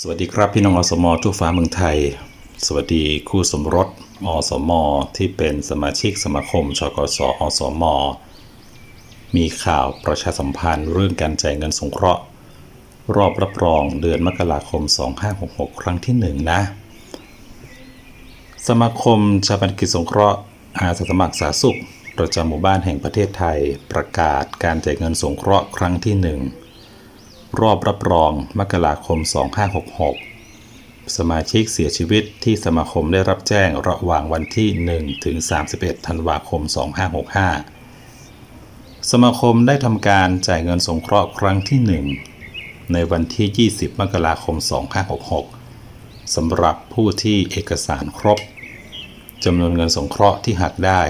สวัสดีครับพี่น้องอสมอทั่วฟ้าเมืองไทย สวัสดีคู่สมรสอสมอที่เป็นสมาชิกสมาคมชกสอสมอมีข่าวประชาสัมพันธ์เรื่องการจ่ายเงินสงเคราะห์ รอบรับรองเดือนมกราคม 2566 ครั้งที่ 1 นะ สมาคมชาปนกิจสงเคราะห์อาสาสมัครสาธารณสุข ประจำหมู่บ้านแห่งประเทศไทย ประกาศการจ่ายเงินสงเคราะห์ครั้งที่ 1 รอบรับรองมกราคม 2566 สมาชิกเสียชีวิตที่สมาคมได้รับแจ้งระหว่างวันที่ 1 ถึง 31 ธันวาคม 2565 สมาคมได้ทำการจ่ายเงินสงเคราะห์ครั้งที่ 1 ในวันที่ 20 มกราคม 2566 สำหรับผู้ที่เอกสารครบจำนวนเงินสงเคราะห์ที่หักได้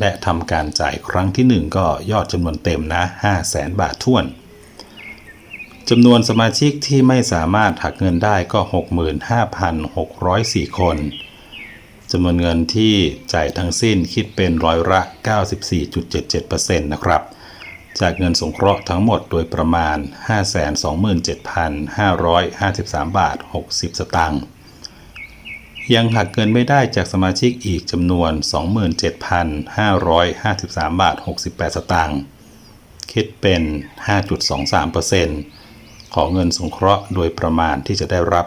และทำการจ่ายครั้งที่ 1 ก็ยอดจำนวนเต็มนะ 5 0 0แสนบาทท้วน จำนวนสมาชิกที่ไม่สามารถหักเงินได้ก็ 65,604 คน จำนวนเงินที่จ่ายทั้งสิ้นคิดเป็นร้อยละ 94.77%นะครับ จากเงินสงเคราะห์ทั้งหมดโดยประมาณ 527,553 บาท 60 สตางค์ ยังหักเงินไม่ได้จากสมาชิกอีกจำนวน 27,553 บาท 68 สตางค์ คิดเป็น 5.23% ของเงินสงเคราะห์โดยประมาณที่จะได้รับ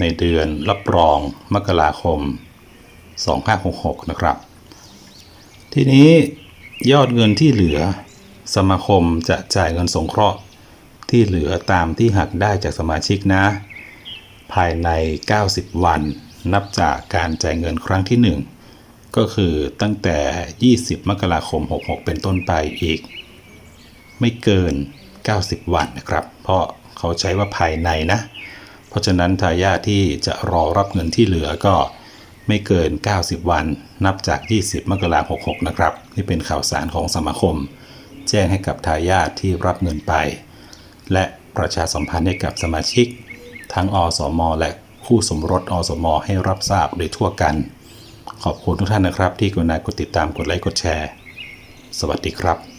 ในเดือนรับรองมกราคม 2566 นะครับ ทีนี้ยอดเงินที่เหลือ สมาคมจะจ่ายเงินสงเคราะห์ ที่เหลือตามที่หักได้จากสมาชิกนะ ภายใน 90 วัน นับจากการจ่ายเงินครั้งที่ 1ก็คือตั้งแต่ 20 มกราคม 66 เป็นต้นไปอีก ไม่เกิน 90 วันนะครับ เพราะเขาใช้ว่าภายในนะ เพราะฉะนั้นทายาทที่จะรอรับเงินที่เหลือก็ไม่เกิน 90 วัน นับจาก 20 มกราคม 66 นะครับ นี่เป็นข่าวสารของสมาคม แจ้งให้กับทายาทที่รับเงินไป และประชาสัมพันธ์ให้กับสมาชิก ทั้งอสม และคู่สมรสอสม ให้รับทราบโดยทั่วกัน ขอบคุณทุกท่านนะครับ ที่กรุณากดติดตามกดไลค์กดแชร์ สวัสดีครับ